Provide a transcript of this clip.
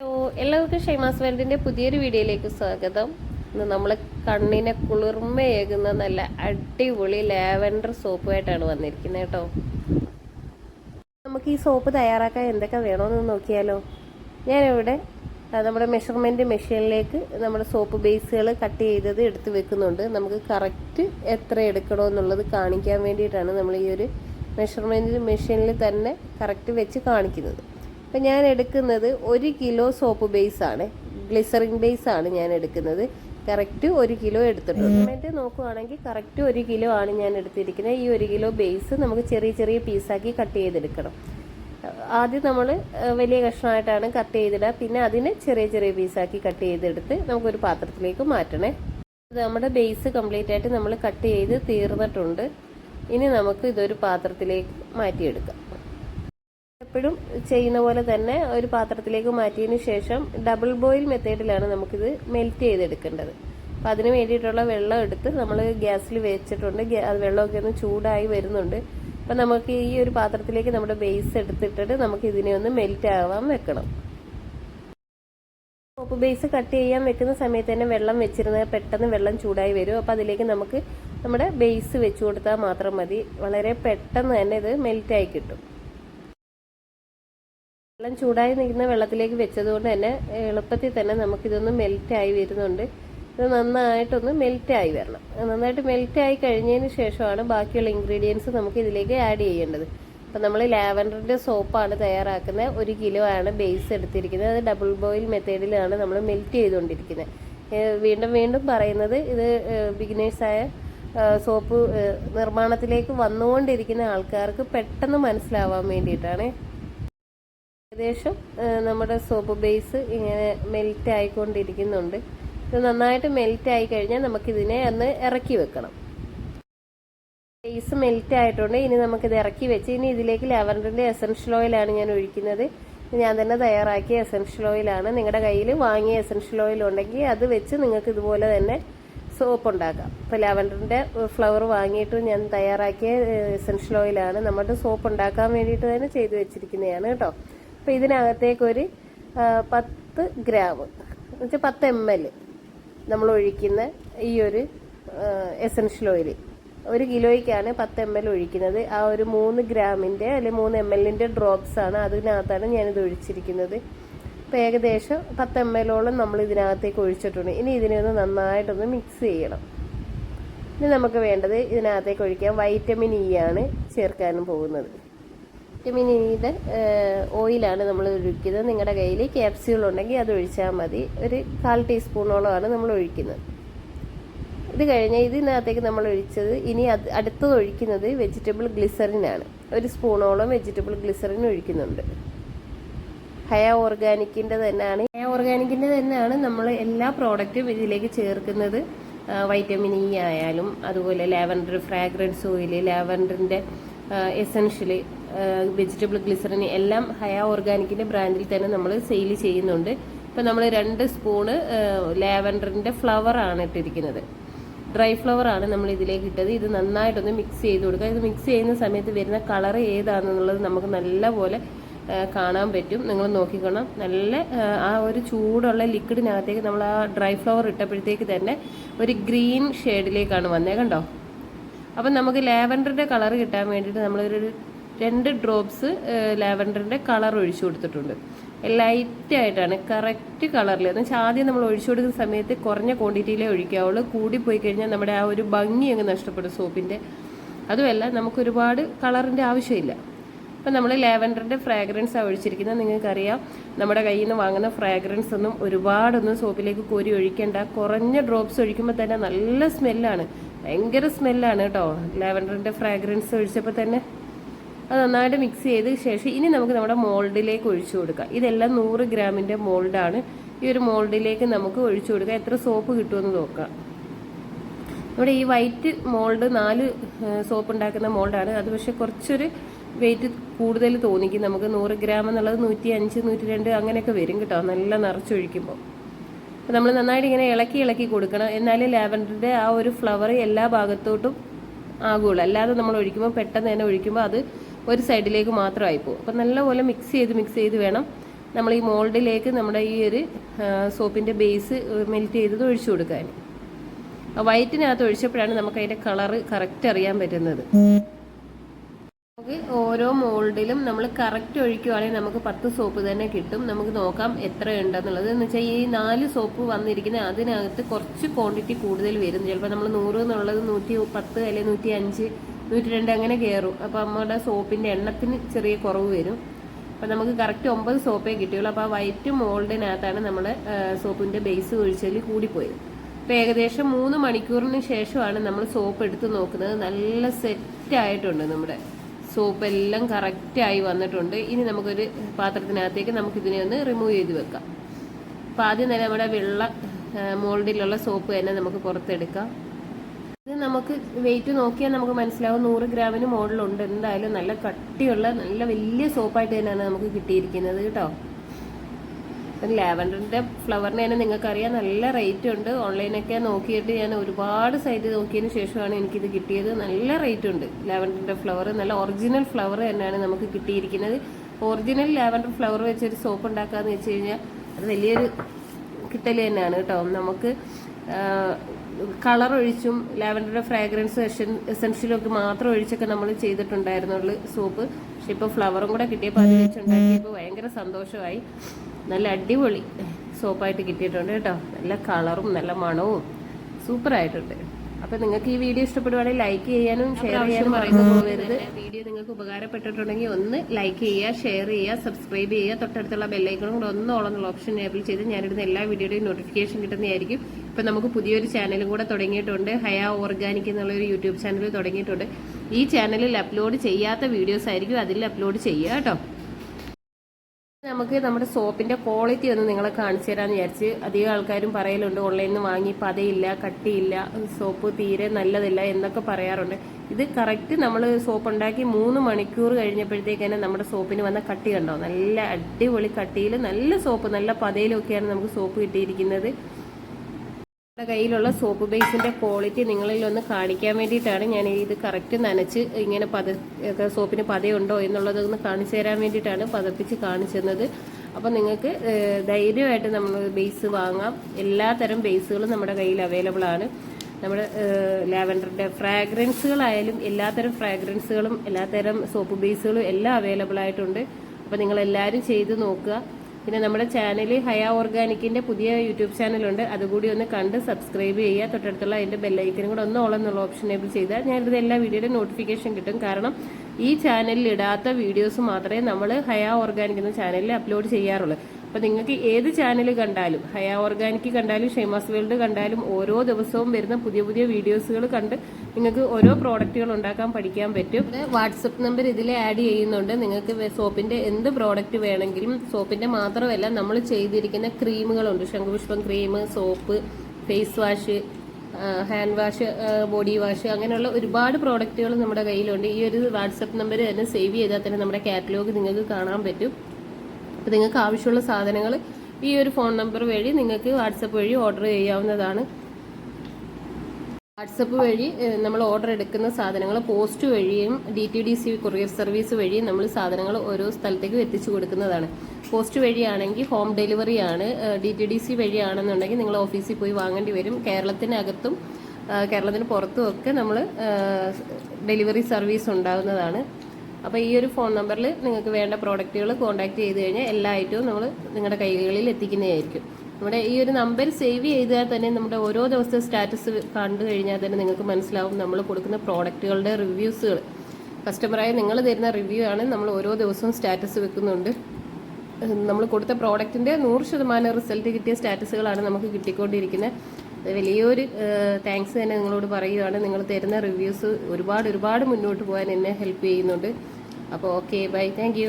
Hello എല്ലാവർക്കും ഷൈമാസ് വേൾഡിന്റെ പുതിയൊരു വീഡിയോയിലേക്ക് സ്വാഗതം. ഇന്ന് നമ്മൾ കണ്ണിനെ കുളിർമയേകുന്ന നല്ല അടിപൊളി ലാവൻഡർ സോപ്പുമായിട്ടാണ് വന്നിരിക്കുന്നത് കേട്ടോ. നമുക്ക് ഈ സോപ്പ് തയ്യാറാക്കാൻ എന്തൊക്കെ വേണമെന്ന് നോക്കിയാലോ? ഞാനിവിടെ നമ്മുടെ മെഷർമെന്റ് മെഷീനിലേക്ക് നമ്മുടെ സോപ്പ് ബേസുകൾ കട്ട് ചെയ്തത് എടുത്ത് വെക്കുന്നുണ്ട്. നമുക്ക് കറക്റ്റ് എത്ര എടുക്കണമെന്നുള്ളത് കാണിക്കാൻ വേണ്ടിയിട്ടാണ് നമ്മൾ ഈ ഒരു മെഷർമെന്റ് മെഷീനിൽ തന്നെ കറക്റ്റ് വെച്ച് കാണിക്കുന്നത്. അപ്പം ഞാൻ എടുക്കുന്നത് ഒരു കിലോ സോപ്പ് ബേസ് ആണ്. ഗ്ലിസറിൻ ബേസ് ആണ് ഞാൻ എടുക്കുന്നത്. കറക്റ്റ് ഒരു കിലോ എടുത്തിട്ടുണ്ട് എന്നിട്ട് നോക്കുവാണെങ്കിൽ കറക്റ്റ് ഒരു കിലോ ആണ് ഞാൻ എടുത്തിരിക്കുന്നത്. ഈ ഒരു കിലോ ബേസ് നമുക്ക് ചെറിയ ചെറിയ പീസാക്കി കട്ട് ചെയ്തെടുക്കണം. ആദ്യം നമ്മൾ വലിയ കഷ്ണമായിട്ടാണ് കട്ട് ചെയ്തിടുക. പിന്നെ അതിനെ ചെറിയ ചെറിയ പീസാക്കി കട്ട് ചെയ്തെടുത്ത് നമുക്കൊരു പാത്രത്തിലേക്ക് മാറ്റണേ. നമ്മുടെ ബേസ് കംപ്ലീറ്റ് ആയിട്ട് നമ്മൾ കട്ട് ചെയ്ത് തീർന്നിട്ടുണ്ട്. ഇനി നമുക്ക് ഇതൊരു പാത്രത്തിലേക്ക് മാറ്റിയെടുക്കാം. എപ്പോഴും ചെയ്യുന്ന പോലെ തന്നെ ഒരു പാത്രത്തിലേക്ക് മാറ്റിയതിന് ശേഷം ഡബിൾ ബോയിൽ മെത്തേഡിലാണ് നമുക്കിത് മെൽറ്റ് ചെയ്തെടുക്കേണ്ടത്. അപ്പം അതിന് വേണ്ടിയിട്ടുള്ള വെള്ളം എടുത്ത് നമ്മൾ ഗ്യാസിൽ വെച്ചിട്ടുണ്ട്. അത് വെള്ളമൊക്കെ ഒന്ന് ചൂടായി വരുന്നുണ്ട്. അപ്പം നമുക്ക് ഈ ഒരു പാത്രത്തിലേക്ക് നമ്മുടെ ബേസ് എടുത്തിട്ടിട്ട് നമുക്ക് ഇതിനെ ഒന്ന് മെൽറ്റ് ആവാൻ വെക്കണം. സോപ്പ് ബേസ് കട്ട് ചെയ്യാൻ വെക്കുന്ന സമയത്ത് തന്നെ വെള്ളം വെച്ചിരുന്നത് പെട്ടെന്ന് വെള്ളം ചൂടായി വരും. അപ്പോൾ അതിലേക്ക് നമുക്ക് നമ്മുടെ ബേസ് വെച്ച് കൊടുത്താൽ മാത്രം മതി. വളരെ പെട്ടെന്ന് തന്നെ ഇത് മെൽറ്റായി കിട്ടും. വെള്ളം ചൂടായി നിൽക്കുന്ന വെള്ളത്തിലേക്ക് വെച്ചതുകൊണ്ട് തന്നെ എളുപ്പത്തിൽ തന്നെ നമുക്കിതൊന്ന് മെൽറ്റായി വരുന്നുണ്ട്. ഇത് നന്നായിട്ടൊന്ന് മെൽറ്റായി വരണം. നന്നായിട്ട് മെൽറ്റായി കഴിഞ്ഞതിന് ശേഷമാണ് ബാക്കിയുള്ള ഇൻഗ്രീഡിയൻസ് നമുക്ക് ഇതിലേക്ക് ആഡ് ചെയ്യേണ്ടത്. അപ്പം നമ്മൾ ലാവൻഡറിന്റെ സോപ്പാണ് തയ്യാറാക്കുന്നത്. ഒരു കിലോ ആണ് ബേസ് എടുത്തിരിക്കുന്നത്. അത് ഡബിൾ ബോയിൽ മെത്തേഡിലാണ് നമ്മൾ മെൽറ്റ് ചെയ്തുകൊണ്ടിരിക്കുന്നത്. വീണ്ടും വീണ്ടും പറയുന്നത് ഇത് ബിഗിനേഴ്സായ സോപ്പ് നിർമ്മാണത്തിലേക്ക് വന്നുകൊണ്ടിരിക്കുന്ന ആൾക്കാർക്ക് പെട്ടെന്ന് മനസ്സിലാവാൻ വേണ്ടിയിട്ടാണ് ഏകദേശം നമ്മുടെ സോപ്പ് ബേസ് ഇങ്ങനെ മെൽറ്റ് ആയിക്കൊണ്ടിരിക്കുന്നുണ്ട്. ഇത് നന്നായിട്ട് മെൽറ്റ് ആയി കഴിഞ്ഞാൽ നമുക്കിതിനെ ഒന്ന് ഇറക്കി വെക്കണം. ബേസ് മെൽറ്റ് ആയിട്ടുണ്ട്. ഇനി നമുക്കിത് ഇറക്കി വെച്ച് ഇനി ഇതിലേക്ക് ലാവൻഡറിന്റെ എസൻഷ്യൽ ഓയിലാണ് ഞാൻ ഒഴിക്കുന്നത്. ഞാൻ തന്നെ തയ്യാറാക്കിയ എസൻഷ്യൽ ഓയിലാണ് നിങ്ങളുടെ കയ്യിൽ വാങ്ങിയ എസൻഷ്യൽ ഓയിൽ ഉണ്ടെങ്കിൽ അത് വെച്ച് നിങ്ങൾക്ക് ഇതുപോലെ തന്നെ സോപ്പ് ഉണ്ടാക്കാം. ഇപ്പോൾ ലാവൻഡറിന്റെ ഫ്ലവർ വാങ്ങിയിട്ട് ഞാൻ തയ്യാറാക്കിയ എസൻഷ്യൽ ഓയിലാണ് നമ്മുടെ സോപ്പ് ഉണ്ടാക്കാൻ വേണ്ടിയിട്ട് തന്നെ ചെയ്തു വെച്ചിരിക്കുന്നതാണ് കേട്ടോ. അപ്പോൾ ഇതിനകത്തേക്ക് ഒരു പത്ത് ഗ്രാം. എന്നുവെച്ചാൽ പത്ത് എം എൽ നമ്മൾ ഒഴിക്കുന്ന ഈ ഒരു എസൻഷ്യൽ ഓയിൽ ഒരു കിലോയ്ക്കാണ് പത്ത് എം എൽ ഒഴിക്കുന്നത്. ആ ഒരു മൂന്ന് ഗ്രാമിന്റെ അല്ലെങ്കിൽ മൂന്ന് എം എല്ലിന്റെ ഡ്രോപ്സ് ആണ് അതിനകത്താണ് ഞാനിത് ഒഴിച്ചിരിക്കുന്നത്. അപ്പോൾ ഏകദേശം പത്ത് എം എല്ലോളം നമ്മൾ ഇതിനകത്തേക്ക് ഒഴിച്ചിട്ടുണ്ട്. ഇനി ഇതിനെ ഒന്ന് നന്നായിട്ടൊന്ന് മിക്സ് ചെയ്യണം. ഇനി നമുക്ക് വേണ്ടത് ഇതിനകത്തേക്ക് ഒഴിക്കാൻ വൈറ്റമിൻ ഇ ആണ് ചേർക്കാനും പോകുന്നത്. വൈറ്റമിൻ ഇയുടെ ഓയിലാണ് നമ്മൾ ഒഴിക്കുന്നത്. നിങ്ങളുടെ കയ്യിൽ ക്യാപ്സ്യൂൾ ഉണ്ടെങ്കിൽ അത് ഒഴിച്ചാൽ മതി. ഒരു കാൽ ടീസ്പൂണോളമാണ് നമ്മൾ ഒഴിക്കുന്നത്. ഇത് കഴിഞ്ഞ് ഇതിനകത്തേക്ക് നമ്മൾ ഒഴിച്ചത് ഇനി അത് അടുത്തത് ഒഴിക്കുന്നത് വെജിറ്റബിൾ ഗ്ലിസറിനാണ്. ഒരു സ്പൂണോളം വെജിറ്റബിൾ ഗ്ലിസറിൻ ഒഴിക്കുന്നുണ്ട്. ഹയ ഓർഗാനിക്കിന്റെ തന്നെയാണ് ഹയ ഓർഗാനിക്കിന്റെ തന്നെയാണ് നമ്മൾ എല്ലാ പ്രോഡക്റ്റും ഇതിലേക്ക് ചേർക്കുന്നത്. വൈറ്റമിൻ ഇ ആയാലും അതുപോലെ ലാവൻഡർ ഫ്രാഗ്രൻസ് ഓയിൽ ലാവൻഡറിന്റെ എസൻഷ്യൽ വെജിറ്റബിൾ ഗ്ലിസറിൻ എല്ലാം ഹയ ഓർഗാനിക്കിന്റെ ബ്രാൻഡിൽ തന്നെ നമ്മൾ സെയിൽ ചെയ്യുന്നുണ്ട്. ഇപ്പം നമ്മൾ രണ്ട് സ്പൂണ് ലാവൻഡറിന്റെ ഫ്ലവർ ആണ് ഇട്ടിരിക്കുന്നത്. ഡ്രൈ ഫ്ലവർ ആണ് നമ്മൾ ഇതിലേക്ക് ഇട്ടത്. ഇത് നന്നായിട്ടൊന്ന് മിക്സ് ചെയ്ത് കൊടുക്കുക. ഇത് മിക്സ് ചെയ്യുന്ന സമയത്ത് വരുന്ന കളർ ഏതാണെന്നുള്ളത് നമുക്ക് നല്ലപോലെ കാണാൻ പറ്റും. നിങ്ങൾ നോക്കിക്കണം. നല്ല ആ ഒരു ചൂടുള്ള ലിക്വിഡിനകത്തേക്ക് നമ്മൾ ആ ഡ്രൈ ഫ്ലവർ ഇട്ടപ്പോഴത്തേക്ക് തന്നെ ഒരു ഗ്രീൻ ഷെയ്ഡിലേക്കാണ് വന്നേ. കണ്ടോ? അപ്പം നമുക്ക് ലാവൻഡറിന്റെ കളർ കിട്ടാൻ വേണ്ടിയിട്ട് നമ്മളൊരു രണ്ട് ഡ്രോപ്സ് ലാവൻഡറിന്റെ കളർ ഒഴിച്ചു കൊടുത്തിട്ടുണ്ട്. ലൈറ്റ് ആയിട്ടാണ് കറക്റ്റ് കളറിൽ എന്ന് വെച്ചാൽ ആദ്യം നമ്മൾ ഒഴിച്ചു കൊടുക്കുന്ന സമയത്ത് കുറഞ്ഞ ക്വാണ്ടിറ്റിയിലേ ഒഴിക്കാവുള്ളൂ. പോയി കഴിഞ്ഞാൽ നമ്മുടെ ആ ഒരു ഭംഗി അങ്ങ് നഷ്ടപ്പെടും സോപ്പിന്റെ അതുമല്ല നമുക്ക് ഒരുപാട് കളറിന്റെ ആവശ്യമില്ല. അപ്പം നമ്മൾ ലാവൻഡറിന്റെ ഫ്രാഗ്രൻസ് ഒഴിച്ചിരിക്കുന്നത്. നിങ്ങൾക്കറിയാം നമ്മുടെ കയ്യിൽ നിന്ന് വാങ്ങുന്ന ഫ്രാഗ്രൻസ് ഒന്നും ഒരുപാടൊന്നും സോപ്പിലേക്ക് കോരി ഒഴിക്കേണ്ട. കുറഞ്ഞ ഡ്രോപ്സ് ഒഴിക്കുമ്പോൾ തന്നെ നല്ല സ്മെല്ലാണ് ഭയങ്കര സ്മെല്ലാണ് കേട്ടോ. ലാവൻഡറിന്റെ ഫ്രാഗ്രൻസ് ഒഴിച്ചപ്പോൾ തന്നെ. അത് നന്നായിട്ട് മിക്സ് ചെയ്ത ശേഷം ഇനി നമുക്ക് നമ്മുടെ മോൾഡിലേക്ക് ഒഴിച്ചു കൊടുക്കാം. ഇതെല്ലാം നൂറ് ഗ്രാമിന്റെ മോൾഡാണ്. ഈ ഒരു മോൾഡിലേക്ക് നമുക്ക് ഒഴിച്ചു കൊടുക്കാം. എത്ര സോപ്പ് കിട്ടുമെന്ന് നോക്കാം. നമ്മുടെ ഈ വൈറ്റ് മോൾഡ് നാല് സോപ്പ് ഉണ്ടാക്കുന്ന മോൾഡാണ്. അത് പക്ഷെ കുറച്ചൊരു വെയിറ്റ് കൂടുതൽ തോന്നിക്കും. നമുക്ക് നൂറ് ഗ്രാം എന്നുള്ളത് നൂറ്റി അഞ്ച് നൂറ്റി രണ്ട് അങ്ങനെയൊക്കെ വരും കേട്ടോ. നല്ല നിറച്ചൊഴിക്കുമ്പോൾ. അപ്പോൾ നമ്മൾ നന്നായിട്ട് ഇങ്ങനെ ഇളക്കി ഇളക്കി കൊടുക്കണം. എന്നാലേ ലാവൻഡറിന്റെ ആ ഒരു ഫ്ലവർ എല്ലാ ഭാഗത്തോട്ടും ആകുള്ളൂ അല്ലാതെ നമ്മൾ ഒഴിക്കുമ്പോൾ പെട്ടെന്ന് തന്നെ ഒഴിക്കുമ്പോൾ അത് ഒരു സൈഡിലേക്ക് മാത്രമായി പോകും. അപ്പം നല്ലപോലെ മിക്സ് ചെയ്ത് മിക്സ് ചെയ്ത് വേണം നമ്മൾ ഈ മോൾഡിലേക്ക് നമ്മുടെ ഈ ഒരു സോപ്പിന്റെ ബേസ് മെൽറ്റ് ചെയ്തത് ഒഴിച്ചു കൊടുക്കാൻ. വൈറ്റിനകത്ത് ഒഴിച്ചപ്പോഴാണ് നമുക്ക് അതിന്റെ കളറ് കറക്റ്റ് അറിയാൻ പറ്റുന്നത്. നമുക്ക് ഓരോ മോൾഡിലും നമ്മൾ കറക്റ്റ് ഒഴിക്കുവാണെങ്കിൽ നമുക്ക് പത്ത് സോപ്പ് തന്നെ കിട്ടും. നമുക്ക് നോക്കാം എത്ര ഉണ്ടെന്നുള്ളത്. എന്ന് വെച്ചാൽ ഈ നാല് സോപ്പ് വന്നിരിക്കുന്ന അതിനകത്ത് കുറച്ച് ക്വാണ്ടിറ്റി കൂടുതൽ വരും. ചിലപ്പോൾ നമ്മൾ നൂറ് എന്നുള്ളത് നൂറ്റി പത്ത് അല്ലെങ്കിൽ നൂറ്റി അഞ്ച് നൂറ്റി രണ്ട് അങ്ങനെ കയറും അപ്പോൾ നമ്മുടെ സോപ്പിന്റെ എണ്ണത്തിന് ചെറിയ കുറവ് വരും. അപ്പം നമുക്ക് കറക്റ്റ് ഒമ്പത് സോപ്പേ കിട്ടിയുള്ളൂ. അപ്പോൾ ആ വൈറ്റ് മോൾഡിനകത്താണ് നമ്മൾ സോപ്പിന്റെ ബേസ് ഒഴിച്ചതിൽ കൂടിപ്പോയത്. അപ്പോൾ ഏകദേശം മൂന്ന് മണിക്കൂറിന് ശേഷമാണ് നമ്മൾ സോപ്പ് എടുത്ത് നോക്കുന്നത്. നല്ല സെറ്റ് ആയിട്ടുണ്ട് നമ്മുടെ സോപ്പ് എല്ലാം കറക്റ്റായി വന്നിട്ടുണ്ട്. ഇനി നമുക്കൊരു പാത്രത്തിനകത്തേക്ക് നമുക്കിതിനെ ഒന്ന് റിമൂവ് ചെയ്ത് വെക്കാം. അപ്പോൾ ആദ്യം തന്നെ നമ്മുടെ വെള്ള മോൾഡിലുള്ള സോപ്പ് തന്നെ നമുക്ക് പുറത്തെടുക്കാം. ഇത് നമുക്ക് വെയിറ്റ് നോക്കിയാൽ നമുക്ക് മനസ്സിലാവും നൂറ് ഗ്രാമിന് മുകളിലുണ്ട്. എന്തായാലും നല്ല കട്ടിയുള്ള നല്ല വലിയ സോപ്പായിട്ട് തന്നെയാണ് നമുക്ക് കിട്ടിയിരിക്കുന്നത് കേട്ടോ. ലാവൻഡറിന്റെ ഫ്ലവറിന് തന്നെ നിങ്ങൾക്കറിയാം. നല്ല റേറ്റ് ഉണ്ട്. ഓൺലൈനൊക്കെ നോക്കിയിട്ട് ഞാൻ ഒരുപാട് സൈറ്റ് നോക്കിയതിന് ശേഷമാണ് എനിക്കിത് കിട്ടിയത്. നല്ല റേറ്റ് ഉണ്ട് ലാവൻഡറിന്റെ ഫ്ലവർ നല്ല ഒറിജിനൽ ഫ്ലവർ തന്നെയാണ് നമുക്ക് കിട്ടിയിരിക്കുന്നത്. ഒറിജിനൽ ലാവൻഡർ ഫ്ലവർ വെച്ചൊരു സോപ്പ് ഉണ്ടാക്കാന്ന് വെച്ച് കഴിഞ്ഞാൽ അത് വലിയൊരു കിട്ടൽ തന്നെയാണ് കേട്ടോ. നമുക്ക് കളർ ഒഴിച്ചും ലാവൻഡറുടെ ഫ്രാഗ്രൻസ് എസെൻഷ്യലും ഒക്കെ മാത്രം ഒഴിച്ചൊക്കെ നമ്മൾ ചെയ്തിട്ടുണ്ടായിരുന്നുള്ളു സോപ്പ്. പക്ഷെ ഇപ്പോൾ ഫ്ലവറും കൂടെ കിട്ടിയപ്പോൾ അത് വെച്ചുണ്ടാക്കിയപ്പോൾ ഭയങ്കര സന്തോഷമായി. നല്ല അടിപൊളി സോപ്പായിട്ട് കിട്ടിയിട്ടുണ്ട് കേട്ടോ. നല്ല കളറും നല്ല മണവും. സൂപ്പറായിട്ടുണ്ട്. അപ്പൊ നിങ്ങൾക്ക് ഈ വീഡിയോ ഇഷ്ടപ്പെടുവാണെങ്കിൽ ലൈക്ക് ചെയ്യാനും ഷെയർ ചെയ്യാനും പറയുന്നത് പോകരുത്. വീഡിയോ നിങ്ങൾക്ക് ഉപകാരപ്പെട്ടിട്ടുണ്ടെങ്കിൽ ഒന്ന് ലൈക്ക് ചെയ്യുക ഷെയർ ചെയ്യുക സബ്സ്ക്രൈബ് ചെയ്യുക. തൊട്ടടുത്തുള്ള ബെല്ലൈക്കണും കൂടെ ഒന്ന് ഓളെന്നുള്ള ഓപ്ഷൻ എനേബിൾ ചെയ്ത് ഞാനിടുന്ന എല്ലാ വീഡിയോയുടെയും നോട്ടിഫിക്കേഷൻ കിട്ടുന്നതായിരിക്കും. ഇപ്പൊ നമുക്ക് പുതിയൊരു ചാനലും കൂടെ തുടങ്ങിയിട്ടുണ്ട്. ഹയ ഓർഗാനിക് എന്നുള്ള ഒരു യൂട്യൂബ് ചാനൽ തുടങ്ങിയിട്ടുണ്ട്. ഈ ചാനലിൽ അപ്ലോഡ് ചെയ്യാത്ത വീഡിയോസ് ആയിരിക്കും അതിൽ അപ്ലോഡ് ചെയ്യുക കേട്ടോ. നമുക്ക് നമ്മുടെ സോപ്പിന്റെ ക്വാളിറ്റി ഒന്ന് നിങ്ങളെ കാണിച്ചു തരാന്ന് വിചാരിച്ച് അധികം ആൾക്കാരും പറയലുണ്ട്. ഓൺലൈനിൽ നിന്ന് വാങ്ങി പതയില്ല കട്ടിയില്ല സോപ്പ് തീരെ നല്ലതില്ല എന്നൊക്കെ പറയാറുണ്ട്. ഇത് കറക്റ്റ് നമ്മൾ സോപ്പ് ഉണ്ടാക്കി മൂന്ന് മണിക്കൂർ കഴിഞ്ഞപ്പോഴത്തേക്ക് തന്നെ നമ്മുടെ സോപ്പിന് വന്ന കട്ടി കണ്ടോ? നല്ല അടിപൊളി കട്ടിയിൽ നല്ല സോപ്പ് നല്ല പതയിലൊക്കെയാണ് നമുക്ക് സോപ്പ് കിട്ടിയിരിക്കുന്നത്. നമ്മുടെ കയ്യിലുള്ള സോപ്പ് ബേസിന്റെ ക്വാളിറ്റി നിങ്ങളിൽ ഒന്ന് കാണിക്കാൻ വേണ്ടിയിട്ടാണ് ഞാൻ ഇത് കറക്റ്റ് നനച്ച് ഇങ്ങനെ പത സോപ്പിന് പതയുണ്ടോ എന്നുള്ളത് ഒന്ന് കാണിച്ചു തരാൻ വേണ്ടിയിട്ടാണ് പതപ്പിച്ച് കാണിച്ചത് അപ്പോൾ നിങ്ങൾക്ക് ധൈര്യമായിട്ട് നമ്മൾ ബേസ് വാങ്ങാം. എല്ലാ തരം ബേസുകളും നമ്മുടെ കയ്യിൽ അവൈലബിൾ ആണ്. നമ്മുടെ ലാവൻഡറിന്റെ ഫ്രാഗ്രൻസുകളായാലും എല്ലാത്തരം ഫ്രാഗ്രൻസുകളും എല്ലാത്തരം സോപ്പ് ബേസുകളും എല്ലാം അവൈലബിൾ ആയിട്ടുണ്ട്. അപ്പോൾ നിങ്ങളെല്ലാവരും ചെയ്ത് നോക്കുക. പിന്നെ നമ്മുടെ ചാനൽ ഹയ ഓർഗാനിക്കിന്റെ പുതിയ യൂട്യൂബ് ചാനലുണ്ട് അതുകൂടി ഒന്ന് കണ്ട് സബ്സ്ക്രൈബ് ചെയ്യുക. തൊട്ടടുത്തുള്ള അതിന്റെ ബെല്ലൈക്കനും കൂടെ ഒന്ന് ഓളം എന്നുള്ള ഓപ്ഷൻ എബിൾ ചെയ്താൽ ഞാനിത് എല്ലാ വീഡിയോയുടെ നോട്ടിഫിക്കേഷൻ കിട്ടും. കാരണം ഈ ചാനലിൽ ഇടാത്ത വീഡിയോസ് മാത്രമേ നമ്മൾ ഹയ ഓർഗാനിക് എന്ന ചാനലിൽ അപ്ലോഡ് ചെയ്യാറുള്ളൂ. അപ്പൊ നിങ്ങൾക്ക് ഏത് ചാനൽ കണ്ടാലും ഹയ ഓർഗാനിക് കണ്ടാലും ഷെയ്മാസ് വേൾഡ് കണ്ടാലും ഓരോ ദിവസവും വരുന്ന പുതിയ പുതിയ വീഡിയോസുകൾ കണ്ട് നിങ്ങൾക്ക് ഓരോ പ്രോഡക്റ്റുകൾ ഉണ്ടാക്കാൻ പഠിക്കാൻ പറ്റും. വാട്സപ്പ് നമ്പർ ഇതിൽ ആഡ് ചെയ്യുന്നുണ്ട്. നിങ്ങൾക്ക് സോപ്പിന്റെ എന്ത് പ്രോഡക്റ്റ് വേണമെങ്കിലും സോപ്പിന്റെ മാത്രമല്ല നമ്മൾ ചെയ്തിരിക്കുന്ന ക്രീമുകളുണ്ട് ശംഖുപുഷ്പം cream soap face wash hand wash body wash അങ്ങനെയുള്ള ഒരുപാട് പ്രോഡക്റ്റുകൾ നമ്മുടെ കയ്യിലുണ്ട്. ഈ ഒരു വാട്സപ്പ് നമ്പർ തന്നെ സേവ് ചെയ്താൽ തന്നെ നമ്മുടെ കാറ്റലോഗ് നിങ്ങൾക്ക് കാണാൻ പറ്റും. അപ്പോൾ നിങ്ങൾക്ക് ആവശ്യമുള്ള സാധനങ്ങൾ ഈ ഒരു ഫോൺ നമ്പർ വഴി നിങ്ങൾക്ക് വാട്സപ്പ് വഴി ഓർഡർ ചെയ്യാവുന്നതാണ്. വാട്സപ്പ് വഴി നമ്മൾ ഓർഡർ എടുക്കുന്ന സാധനങ്ങൾ പോസ്റ്റ് വഴിയും D T D C courier service വഴിയും നമ്മൾ സാധനങ്ങൾ ഓരോ സ്ഥലത്തേക്കും എത്തിച്ചു കൊടുക്കുന്നതാണ്. പോസ്റ്റ് വഴിയാണെങ്കിൽ ഹോം ഡെലിവറി ആണ്. ഡി ടി ഡി സി വഴിയാണെന്നുണ്ടെങ്കിൽ നിങ്ങൾ ഓഫീസിൽ പോയി വാങ്ങേണ്ടി വരും. കേരളത്തിനകത്തും കേരളത്തിന് പുറത്തും ഒക്കെ നമ്മൾ ഡെലിവറി സർവീസ് ഉണ്ടാകുന്നതാണ് അപ്പോൾ ഈ ഒരു ഫോൺ നമ്പറിൽ നിങ്ങൾക്ക് വേണ്ട പ്രോഡക്റ്റുകൾ കോൺടാക്ട് ചെയ്ത് കഴിഞ്ഞാൽ എല്ലാ ഐറ്റവും നമ്മൾ നിങ്ങളുടെ കൈകളിൽ എത്തിക്കുന്നതായിരിക്കും. നമ്മുടെ ഈ ഒരു നമ്പർ സേവ് ചെയ്താൽ തന്നെ നമ്മുടെ ഓരോ ദിവസത്തെ സ്റ്റാറ്റസ് കണ്ടു കഴിഞ്ഞാൽ തന്നെ നിങ്ങൾക്ക് മനസ്സിലാവും നമ്മൾ കൊടുക്കുന്ന പ്രോഡക്റ്റുകളുടെ റിവ്യൂസുകൾ കസ്റ്റമറായി നിങ്ങൾ തരുന്ന റിവ്യൂ ആണ് നമ്മൾ ഓരോ ദിവസവും സ്റ്റാറ്റസ് വെക്കുന്നുണ്ട്. നമ്മൾ കൊടുത്ത പ്രോഡക്റ്റിന്റെ നൂറ് ശതമാനം റിസൾട്ട് കിട്ടിയ സ്റ്റാറ്റസുകളാണ് നമുക്ക് കിട്ടിക്കൊണ്ടിരിക്കുന്നത് വലിയൊരു താങ്ക്സ് തന്നെ നിങ്ങളോട് പറയുകയാണ് നിങ്ങൾ തരുന്ന റിവ്യൂസ് ഒരുപാട് ഒരുപാട് മുന്നോട്ട് പോകാൻ എന്നെ ഹെൽപ്പ് ചെയ്യുന്നുണ്ട്. അപ്പോൾ ഓക്കെ ബൈ താങ്ക്